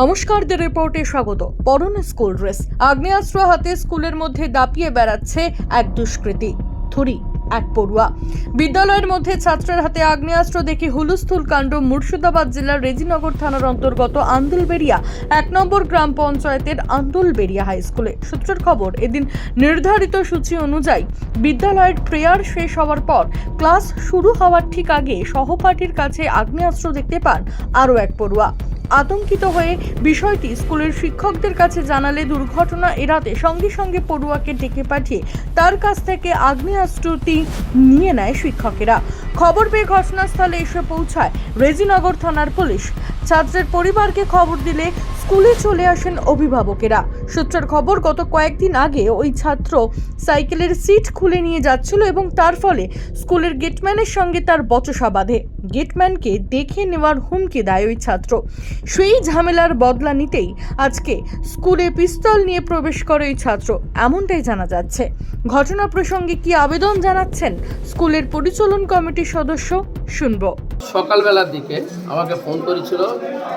নমস্কার দ্য রিপোর্টে স্বাগত। পরনে স্কুল ড্রেস। আগ্নেয়াস্ত্র হাতে স্কুলের মধ্যে দাপিয়ে বেড়াচ্ছে এক দুষ্কৃতী। থুরি এক পড়ুয়া। বিদ্যালয়ের মধ্যে ছাত্রের হাতে আগ্নেয়াস্ত্র দেখে হুলুস্থুল কাণ্ড মুর্শিদাবাদ জেলার রেজিনগর থানার অন্তর্গত আন্দুলবেড়িয়া, এক নম্বর গ্রাম পঞ্চায়েতের আন্দুলবেড়িয়া হাই স্কুলে। সূত্রের খবর, এদিন নির্ধারিত সূচি অনুযায়ী বিদ্যালয়ের প্রেয়ার শেষ হওয়ার পর ক্লাস শুরু হওয়ার ঠিক আগে সহপাঠীর কাছে আগ্নেয়াস্ত্র দেখতে পান আরও এক পড়ুয়া। আতঙ্কিত হয়ে বিষয়টি স্কুলের শিক্ষকদের কাছে জানালে দুর্ঘটনা এড়াতে সঙ্গে সঙ্গে পড়ুয়াকে ডেকে পাঠিয়ে তার কাছ থেকে আগ্নেয়াস্ত্রটি নিয়ে নেয় শিক্ষকেরা। খবর পেয়ে ঘটনাস্থলে এসে পৌঁছায় রেজিনগর থানার পুলিশ। ছাত্রের পরিবারকে খবর দিলে স্কুলে চলে আসেন অভিভাবকেরা। সূত্রের খবর, গত কয়েকদিন আগে ওই ছাত্র সাইকেলের সিট খুলে নিয়ে যাচ্ছিল এবং তার ফলে স্কুলের গেটম্যানের সঙ্গে তার বচসা বাঁধে। গেটম্যানকে দেখে নেওয়ার হুমকি দেয় ওই ছাত্র। সেই ঝামেলার বদলা নিতেই আজকে স্কুলে পিস্তল নিয়ে প্রবেশ করে ওই ছাত্র। এমনটাই জানা যাচ্ছে। ঘটনা প্রসঙ্গে কি আবেদন জানাচ্ছেন স্কুলের পরিচালন কমিটির সদস্য শুনব। সকালবেলার দিকে আমাকে ফোন করেছিল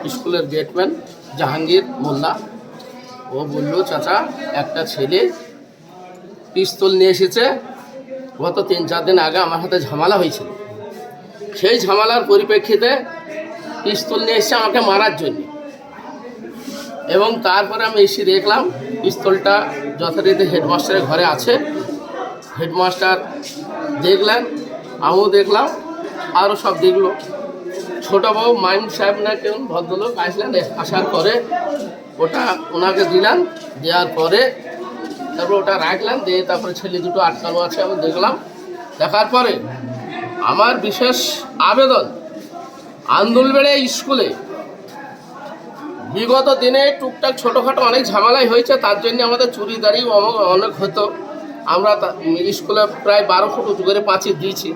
স্কুলের গেটম্যান জাহাঙ্গীর মোল্লা। ও বলল, চাচা, একটা ছেলে পিস্তল নিয়ে এসেছে। গত তিন চার দিন আগে আমার হাতে ঝামেলা হয়েছিল। সেই ঝামেলার পরিপ্রেক্ষিতে পিস্তল নিয়ে এসেছে আমাকে মারার জন্য। এবং তারপরে আমি এসে দেখলাম, পিস্তলটা যথারীতি হেডমাস্টারের ঘরে আছে। হেডমাস্টার দেখলেন, আমিও দেখলাম আরও সব দেখল। ছোট বউ মাইন সাহেব না কেউ, ভদ্রলোক আসলেন, আসার পরে ওটা ওনাকে দিলাম দেওয়ার পরে তারপর ওটা রাখলেন, দিয়ে তারপরে ছেলে দুটো আটকানো আছে, আমি দেখলাম। দেখার পরে আমার বিশেষ আবেদন আন্দুলবেড়ে স্কুলে। বিগত দিনে টুকটাক ছোটোখাটো অনেক ঝামেলাই হয়েছে, তার জন্য আমাদের চুরি দাঁড়ি অনেক হতো। আমরা স্কুলে প্রায় বারো ফুট উঁচু করে পাঁচিল দিয়েছি।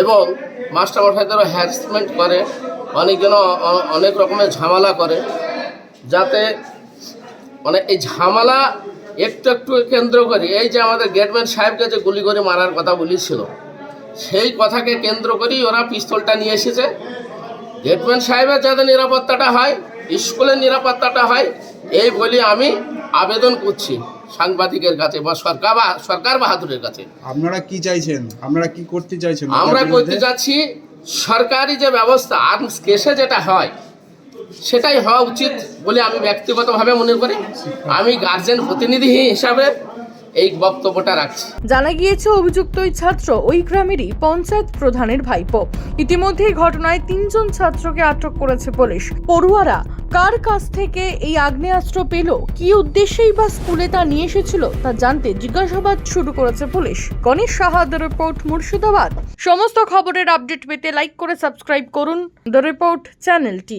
এবং মাস্টারমশাইদেরও হ্যারাসমেন্ট করে, অনেকজন অনেক রকমের ঝামেলা করে। যাতে মানে এই ঝামেলা একটু একটু কেন্দ্র করে, এই যে আমাদের গেটম্যান সাহেবকে যে গুলি করে মারার কথা বলেছিল, সেই কথাকে কেন্দ্র করেই ওরা পিস্তলটা নিয়ে এসেছে। গেটম্যান সাহেবের যাতে নিরাপত্তাটা হয় স্কুলের নিরাপত্তাটা হয় এই বলে আমি আবেদন করছি সাংবাদিকের কাছে বা সরকার বা সরকার বাহাদুরের কাছে। আপনারা কি চাইছেন? আপনারা কি করতে চাইছেন? আমরা করতে? যাচ্ছি সরকারি যে ব্যবস্থা আর্মস কেসে যেটা হয় সেটাই হওয়া উচিত বলে আমি ব্যক্তিগতভাবে মনে করি। আমি গার্জেন প্রতিনিধি হিসাবে এই বক্তব্যটা রাখছি। জানা গিয়েছে অভিযুক্ত ওই ছাত্র ওই গ্রামেরই পঞ্চায়েত প্রধানের ভাইপো। ইতিমধ্যে ঘটনায় তিনজন ছাত্রকে আটক করেছে পুলিশ। পড়ুয়ারা, কার কাছ থেকে এই আগ্নেয়াস্ত্র পেল? কি উদ্দেশ্যেই বা স্কুলে তা নিয়ে এসেছিল? তা জানতে জিজ্ঞাসাবাদ শুরু করেছে police. Ganesh Saha, the report, Murshidabad. সমস্ত খবরের আপডেট পেতে লাইক করে সাবস্ক্রাইব করুন। দ্য রিপোর্ট, চ্যানেলটি।